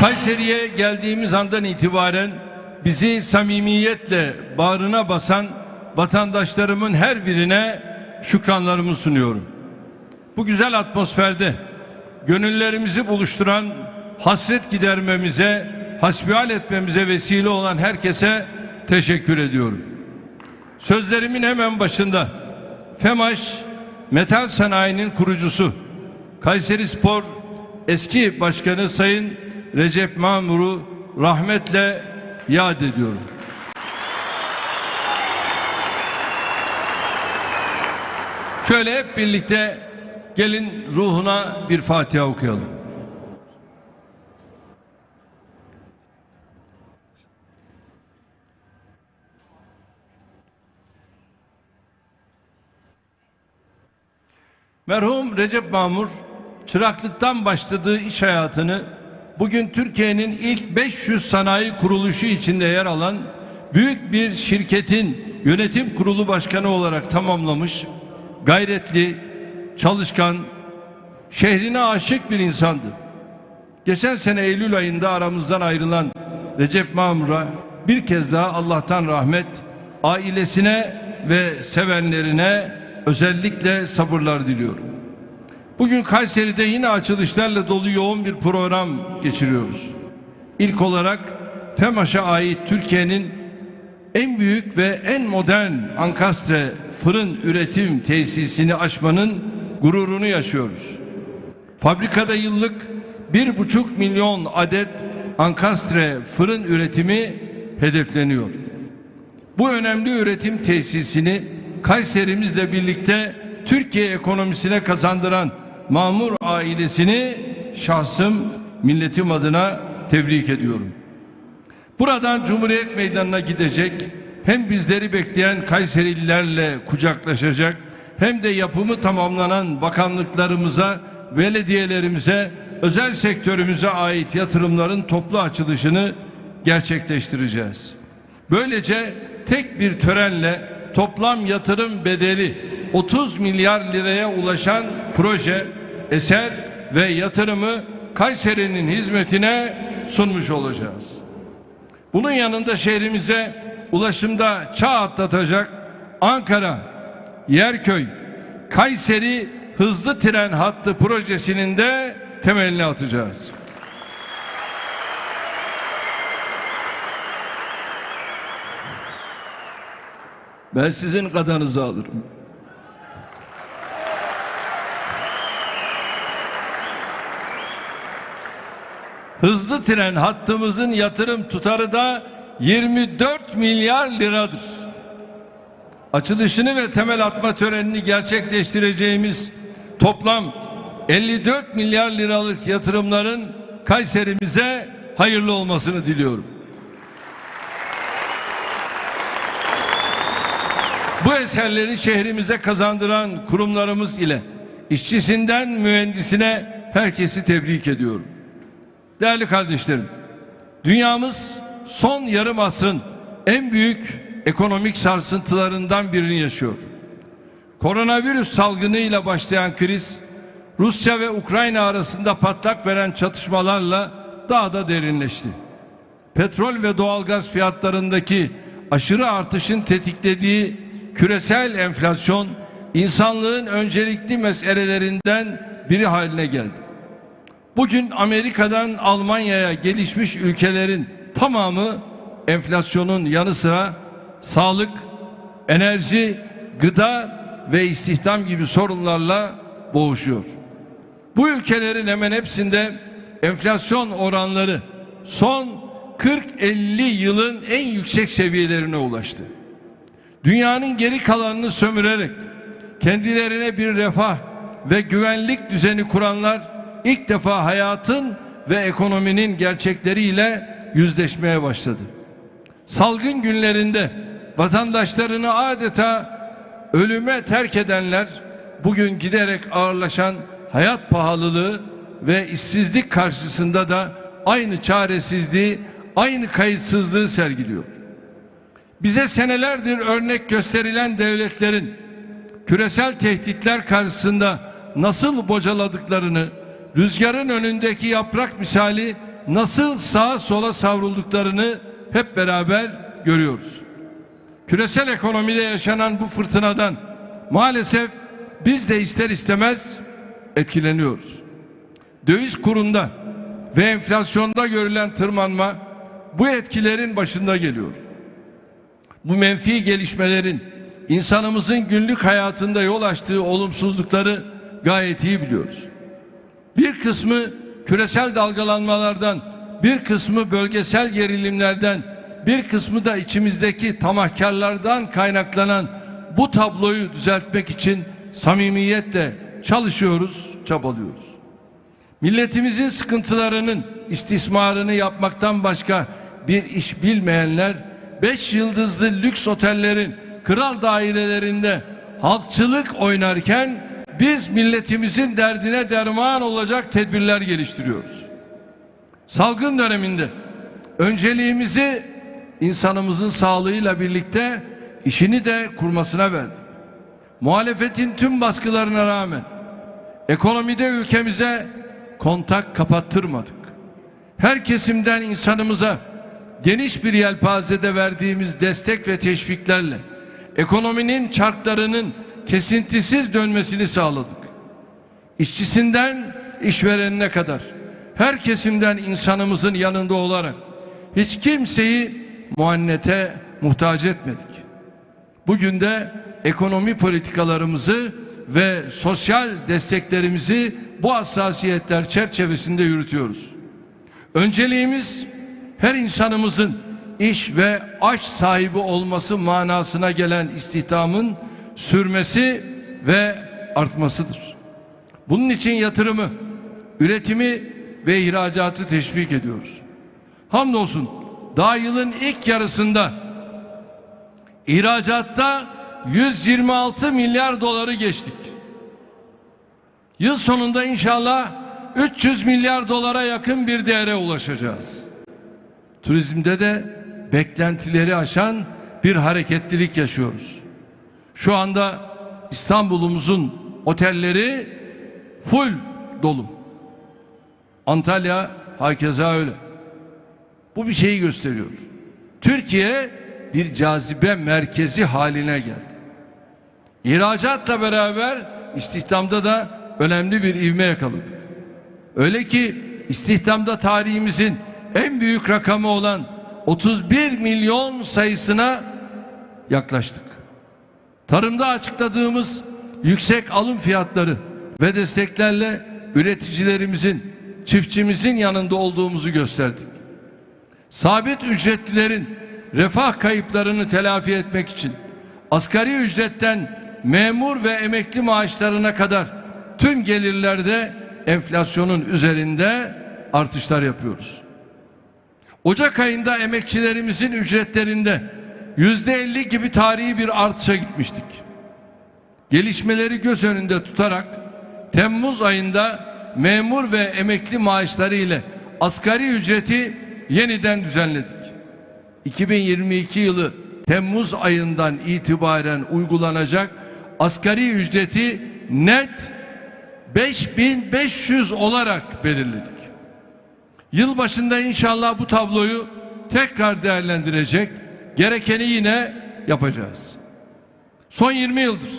Kayseri'ye geldiğimiz andan itibaren bizi samimiyetle bağrına basan vatandaşlarımın her birine şükranlarımı sunuyorum. Bu güzel atmosferde gönüllerimizi buluşturan hasret gidermemize, hasbihal etmemize vesile olan herkese teşekkür ediyorum. Sözlerimin hemen başında FEMAŞ metal sanayinin kurucusu Kayseri Spor eski başkanı Sayın Recep Mamur'u rahmetle yad ediyorum. Şöyle hep birlikte gelin ruhuna bir Fatiha okuyalım. Merhum Recep Mamur çıraklıktan başladığı iş hayatını bugün Türkiye'nin ilk 500 sanayi kuruluşu içinde yer alan büyük bir şirketin yönetim kurulu başkanı olarak tamamlamış. Gayretli, çalışkan, şehrine aşık bir insandı. Geçen sene Eylül ayında aramızdan ayrılan Recep Mamur'a bir kez daha Allah'tan rahmet, ailesine ve sevenlerine özellikle sabırlar diliyorum. Bugün Kayseri'de yine açılışlarla dolu yoğun bir program geçiriyoruz. İlk olarak FEMAŞ'a ait Türkiye'nin en büyük ve en modern ankastre fırın üretim tesisini açmanın gururunu yaşıyoruz. Fabrikada yıllık bir buçuk milyon adet ankastre fırın üretimi hedefleniyor. Bu önemli üretim tesisini Kayserimizle birlikte Türkiye ekonomisine kazandıran Mamur ailesini şahsım milletim adına tebrik ediyorum. Buradan Cumhuriyet Meydanı'na gidecek hem bizleri bekleyen Kayserililerle kucaklaşacak hem de yapımı tamamlanan bakanlıklarımıza, belediyelerimize, özel sektörümüze ait yatırımların toplu açılışını gerçekleştireceğiz. Böylece tek bir törenle toplam yatırım bedeli 30 milyar liraya ulaşan proje, eser ve yatırımı Kayseri'nin hizmetine sunmuş olacağız. Bunun yanında şehrimize ulaşımda çağ atlatacak Ankara, Yerköy, Kayseri hızlı tren hattı projesinin de temelini atacağız. Ben sizin kadanızı alırım. Hızlı tren hattımızın yatırım tutarı da 24 milyar liradır. Açılışını ve temel atma törenini gerçekleştireceğimiz toplam 54 milyar liralık yatırımların Kayserimize hayırlı olmasını diliyorum. Bu eserleri şehrimize kazandıran kurumlarımız ile işçisinden mühendisine herkesi tebrik ediyorum. Değerli kardeşlerim, dünyamız son yarım asrın en büyük ekonomik sarsıntılarından birini yaşıyor. Koronavirüs salgınıyla başlayan kriz, Rusya ve Ukrayna arasında patlak veren çatışmalarla daha da derinleşti. Petrol ve doğalgaz fiyatlarındaki aşırı artışın tetiklediği küresel enflasyon insanlığın öncelikli meselelerinden biri haline geldi. Bugün Amerika'dan Almanya'ya gelişmiş ülkelerin tamamı enflasyonun yanı sıra sağlık, enerji, gıda ve istihdam gibi sorunlarla boğuşuyor. Bu ülkelerin hemen hepsinde enflasyon oranları son 40-50 yılın en yüksek seviyelerine ulaştı. Dünyanın geri kalanını sömürerek kendilerine bir refah ve güvenlik düzeni kuranlar ilk defa hayatın ve ekonominin gerçekleriyle yüzleşmeye başladı. Salgın günlerinde vatandaşlarını adeta ölüme terk edenler bugün giderek ağırlaşan hayat pahalılığı ve işsizlik karşısında da aynı çaresizliği, aynı kayıtsızlığı sergiliyor. Bize senelerdir örnek gösterilen devletlerin küresel tehditler karşısında nasıl bocaladıklarını, rüzgarın önündeki yaprak misali nasıl sağa sola savrulduklarını hep beraber görüyoruz. Küresel ekonomide yaşanan bu fırtınadan maalesef biz de ister istemez etkileniyoruz. Döviz kurunda ve enflasyonda görülen tırmanma bu etkilerin başında geliyor. Bu menfi gelişmelerin insanımızın günlük hayatında yol açtığı olumsuzlukları gayet iyi biliyoruz. Bir kısmı küresel dalgalanmalardan, bir kısmı bölgesel gerilimlerden, bir kısmı da içimizdeki tamahkarlardan kaynaklanan bu tabloyu düzeltmek için samimiyetle çalışıyoruz, çabalıyoruz. Milletimizin sıkıntılarının istismarını yapmaktan başka bir iş bilmeyenler beş yıldızlı lüks otellerin kral dairelerinde halkçılık oynarken biz milletimizin derdine derman olacak tedbirler geliştiriyoruz. Salgın döneminde önceliğimizi insanımızın sağlığıyla birlikte işini de kurmasına verdik. Muhalefetin tüm baskılarına rağmen ekonomide ülkemize kontak kapattırmadık. Her kesimden insanımıza geniş bir yelpazede verdiğimiz destek ve teşviklerle ekonominin çarklarının kesintisiz dönmesini sağladık. İşçisinden işverenine kadar her kesimden insanımızın yanında olarak hiç kimseyi muannete muhtaç etmedik. Bugün de ekonomi politikalarımızı ve sosyal desteklerimizi bu hassasiyetler çerçevesinde yürütüyoruz. Önceliğimiz her insanımızın iş ve aş sahibi olması manasına gelen istihdamın sürmesi ve artmasıdır. Bunun için yatırımı, üretimi ve ihracatı teşvik ediyoruz. Hamdolsun daha yılın ilk yarısında ihracatta 126 milyar doları geçtik. Yıl sonunda inşallah 300 milyar dolara yakın bir değere ulaşacağız. Turizmde de beklentileri aşan bir hareketlilik yaşıyoruz. Şu anda İstanbul'umuzun otelleri full dolu. Antalya hakeza öyle. Bu bir şeyi gösteriyor. Türkiye bir cazibe merkezi haline geldi. İhracatla beraber istihdamda da önemli bir ivme yakaladık. Öyle ki istihdamda tarihimizin en büyük rakamı olan 31 milyon sayısına yaklaştık. Tarımda açıkladığımız yüksek alım fiyatları ve desteklerle üreticilerimizin, çiftçimizin yanında olduğumuzu gösterdik. Sabit ücretlilerin refah kayıplarını telafi etmek için asgari ücretten memur ve emekli maaşlarına kadar tüm gelirlerde enflasyonun üzerinde artışlar yapıyoruz. Ocak ayında emekçilerimizin ücretlerinde yüzde elli gibi tarihi bir artışa gitmiştik. Gelişmeleri göz önünde tutarak Temmuz ayında memur ve emekli maaşları ile asgari ücreti yeniden düzenledik. 2022 yılı Temmuz ayından itibaren uygulanacak asgari ücreti net 5500 olarak belirledik. Yıl başında inşallah bu tabloyu tekrar değerlendirecek, gerekeni yine yapacağız. Son 20 yıldır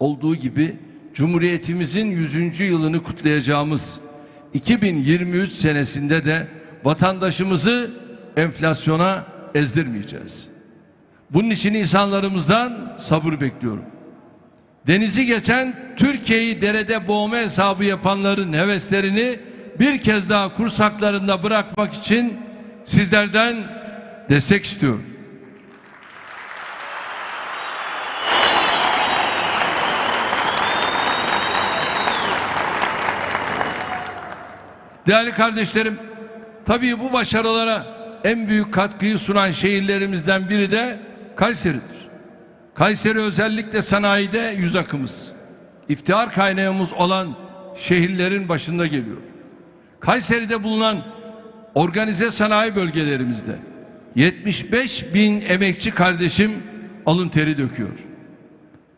olduğu gibi Cumhuriyetimizin 100. yılını kutlayacağımız 2023 senesinde de vatandaşımızı enflasyona ezdirmeyeceğiz. Bunun için insanlarımızdan sabır bekliyorum. Denizi geçen Türkiye'yi derede boğma hesabı yapanların heveslerini bir kez daha kursaklarında bırakmak için sizlerden destek istiyorum. Değerli kardeşlerim, tabii bu başarılara en büyük katkıyı sunan şehirlerimizden biri de Kayseri'dir. Kayseri özellikle sanayide yüz akımız. İftihar kaynağımız olan şehirlerin başında geliyor. Kayseri'de bulunan organize sanayi bölgelerimizde 75 bin emekçi kardeşim alın teri döküyor.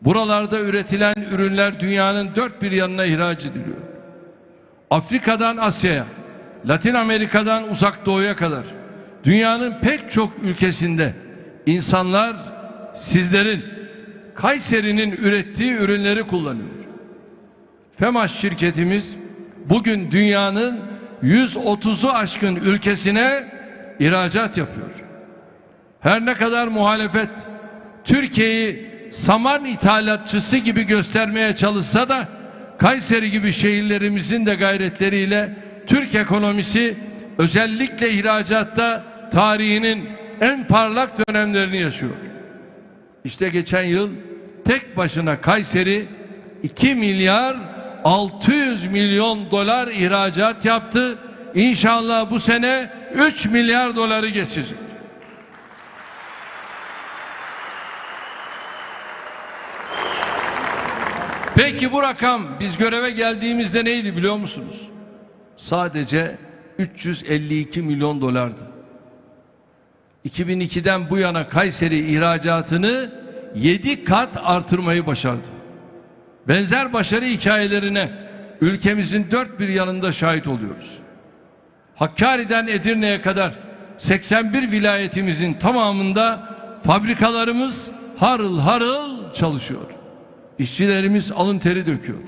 Buralarda üretilen ürünler dünyanın dört bir yanına ihraç ediliyor. Afrika'dan Asya'ya, Latin Amerika'dan uzak doğuya kadar dünyanın pek çok ülkesinde insanlar sizlerin Kayseri'nin ürettiği ürünleri kullanıyor. FEMAŞ şirketimiz bugün dünyanın 130'u aşkın ülkesine ihracat yapıyor. Her ne kadar muhalefet Türkiye'yi saman ithalatçısı gibi göstermeye çalışsa da Kayseri gibi şehirlerimizin de gayretleriyle Türk ekonomisi özellikle ihracatta tarihinin en parlak dönemlerini yaşıyor. İşte geçen yıl tek başına Kayseri 2 milyar 600 milyon dolar ihracat yaptı. İnşallah bu sene 3 milyar doları geçecek. Peki bu rakam biz göreve geldiğimizde neydi biliyor musunuz? Sadece 352 milyon dolardı. 2002'den bu yana Kayseri ihracatını 7 kat artırmayı başardı. Benzer başarı hikayelerine ülkemizin dört bir yanında şahit oluyoruz. Hakkari'den Edirne'ye kadar 81 vilayetimizin tamamında fabrikalarımız harıl harıl çalışıyor. İşçilerimiz alın teri döküyor.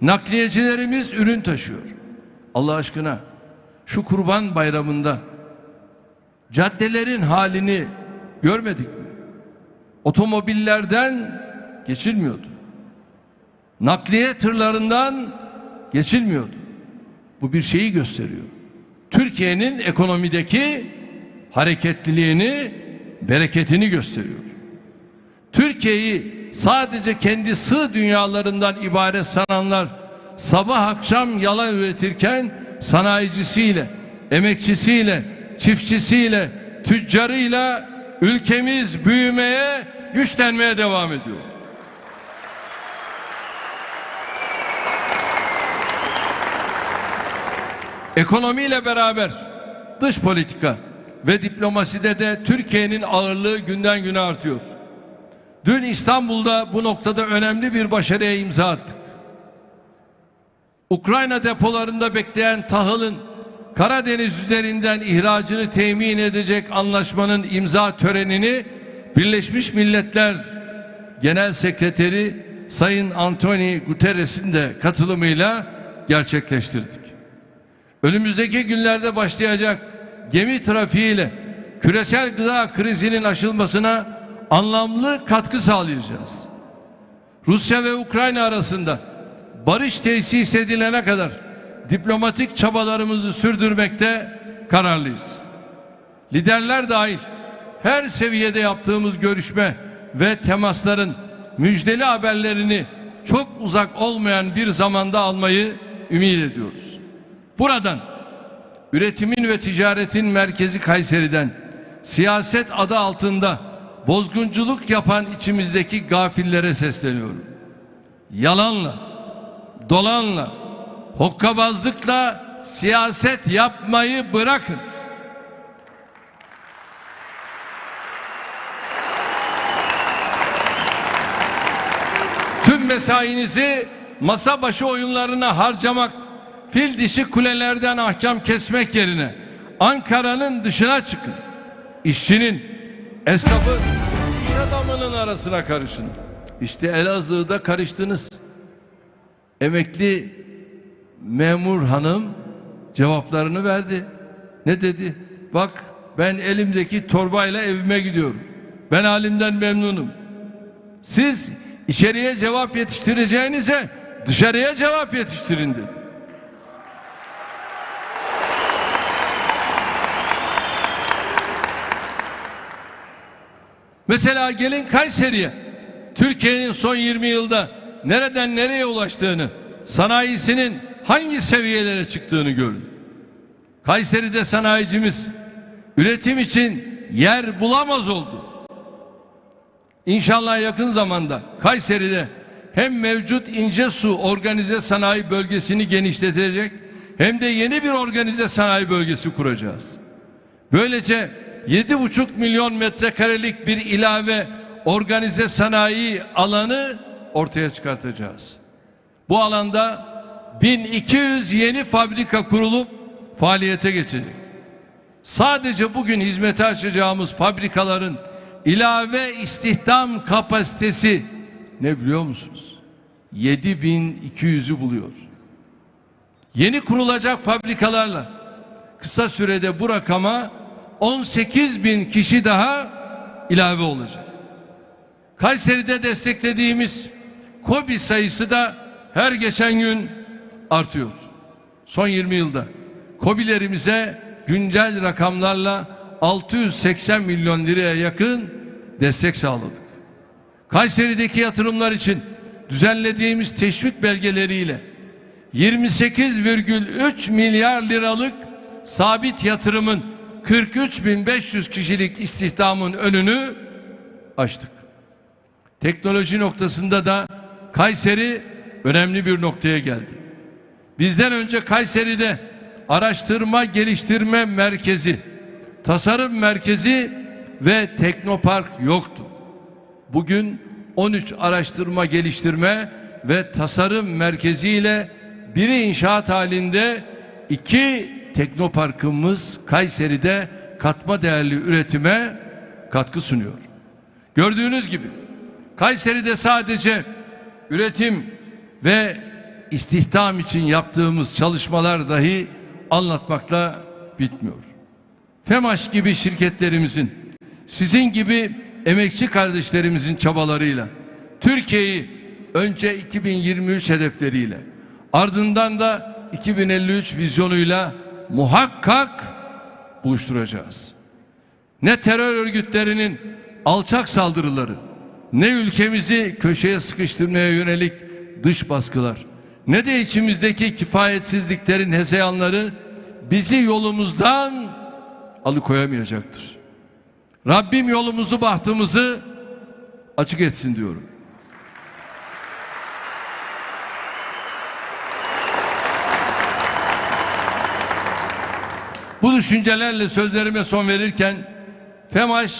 Nakliyecilerimiz ürün taşıyor. Allah aşkına şu kurban bayramında caddelerin halini görmedik mi? Otomobillerden geçilmiyordu. Nakliye tırlarından geçilmiyordu. Bu bir şeyi gösteriyor. Türkiye'nin ekonomideki hareketliliğini, bereketini gösteriyor. Türkiye'yi sadece kendi sığ dünyalarından ibaret sananlar sabah akşam yalan üretirken sanayicisiyle, emekçisiyle, çiftçisiyle, tüccarıyla ülkemiz büyümeye, güçlenmeye devam ediyor. Ekonomiyle beraber dış politika ve diplomaside de Türkiye'nin ağırlığı günden güne artıyor. Dün İstanbul'da bu noktada önemli bir başarıya imza attık. Ukrayna depolarında bekleyen tahılın Karadeniz üzerinden ihracını temin edecek anlaşmanın imza törenini Birleşmiş Milletler Genel Sekreteri Sayın Antonio Guterres'in de katılımıyla gerçekleştirdik. Önümüzdeki günlerde başlayacak gemi trafiğiyle küresel gıda krizinin aşılmasına anlamlı katkı sağlayacağız. Rusya ve Ukrayna arasında barış tesis edilene kadar diplomatik çabalarımızı sürdürmekte kararlıyız. Liderler dahil her seviyede yaptığımız görüşme ve temasların müjdeli haberlerini çok uzak olmayan bir zamanda almayı ümit ediyoruz. Buradan üretimin ve ticaretin merkezi Kayseri'den siyaset adı altında bozgunculuk yapan içimizdeki gafillere sesleniyorum. Yalanla, dolanla, hokkabazlıkla siyaset yapmayı bırakın. Tüm mesainizi masa başı oyunlarına harcamak, fil dişi kulelerden ahkam kesmek yerine Ankara'nın dışına çıkın. İşçinin, esnafın, iş adamının arasına karışın. İşte Elazığ'da karıştınız. Emekli memur hanım cevaplarını verdi. Ne dedi? Bak ben elimdeki torbayla evime gidiyorum. Ben halimden memnunum. Siz içeriye cevap yetiştireceğinize dışarıya cevap yetiştirin dedi. Mesela gelin Kayseri'ye. Türkiye'nin son 20 yılda nereden nereye ulaştığını, sanayisinin hangi seviyelere çıktığını görün. Kayseri'de sanayicimiz üretim için yer bulamaz oldu. İnşallah yakın zamanda Kayseri'de hem mevcut ince su organize sanayi bölgesini genişletecek hem de yeni bir organize sanayi bölgesi kuracağız. Böylece 7,5 milyon metrekarelik bir ilave organize sanayi alanı ortaya çıkartacağız. Bu alanda 1200 yeni fabrika kurulup faaliyete geçecek. Sadece bugün hizmete açacağımız fabrikaların ilave istihdam kapasitesi ne biliyor musunuz? 7200'ü buluyor. Yeni kurulacak fabrikalarla kısa sürede bu rakama 18 bin kişi daha ilave olacak. Kayseri'de desteklediğimiz KOBİ sayısı da her geçen gün artıyor. Son 20 yılda KOBİ'lerimize güncel rakamlarla 680 milyon liraya yakın destek sağladık. Kayseri'deki yatırımlar için düzenlediğimiz teşvik belgeleriyle 28,3 milyar liralık sabit yatırımın 43.500 kişilik istihdamın önünü açtık. Teknoloji noktasında da Kayseri önemli bir noktaya geldi. Bizden önce Kayseri'de araştırma geliştirme merkezi, tasarım merkezi ve teknopark yoktu. Bugün 13 araştırma geliştirme ve tasarım merkezi ile biri inşaat halinde iki teknoparkımız Kayseri'de katma değerli üretime katkı sunuyor. Gördüğünüz gibi Kayseri'de sadece üretim ve istihdam için yaptığımız çalışmalar dahi anlatmakla bitmiyor. FEMAŞ gibi şirketlerimizin sizin gibi emekçi kardeşlerimizin çabalarıyla Türkiye'yi önce 2023 hedefleriyle ardından da 2053 vizyonuyla muhakkak buluşturacağız. Ne terör örgütlerinin alçak saldırıları, ne ülkemizi köşeye sıkıştırmaya yönelik dış baskılar, ne de içimizdeki kifayetsizliklerin hezeyanları bizi yolumuzdan alıkoyamayacaktır. Rabbim yolumuzu bahtımızı açık etsin diyorum. Bu düşüncelerle sözlerime son verirken FEMAŞ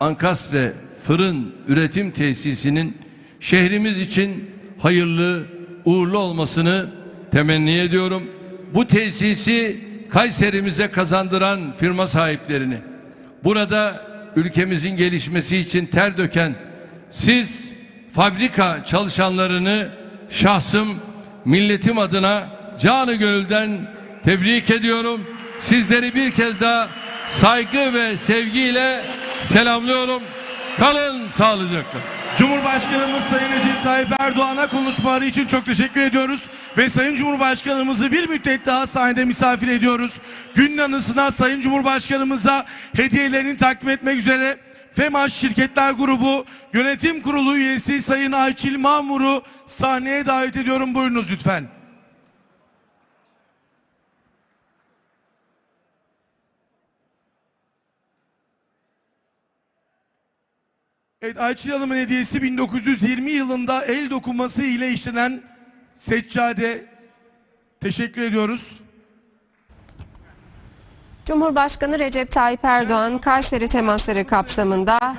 Ankastre Fırın Üretim Tesisi'nin şehrimiz için hayırlı, uğurlu olmasını temenni ediyorum. Bu tesisi Kayserimize kazandıran firma sahiplerini, burada ülkemizin gelişmesi için ter döken siz fabrika çalışanlarını şahsım milletim adına canı gönülden tebrik ediyorum. Sizleri bir kez daha saygı ve sevgiyle selamlıyorum. Kalın sağlıcakla. Cumhurbaşkanımız Sayın Recep Tayyip Erdoğan'a konuşmaları için çok teşekkür ediyoruz. Ve Sayın Cumhurbaşkanımızı bir müddet daha sahnede misafir ediyoruz. Günün anısına Sayın Cumhurbaşkanımıza hediyelerini takdim etmek üzere FEMAŞ Şirketler Grubu Yönetim Kurulu üyesi Sayın Ayçil Mamur'u sahneye davet ediyorum. Buyurunuz lütfen. Evet Ayçil Hanım'ın hediyesi 1920 yılında el dokunması ile işlenen seccade. Teşekkür ediyoruz. Cumhurbaşkanı Recep Tayyip Erdoğan Kayseri temasları kapsamında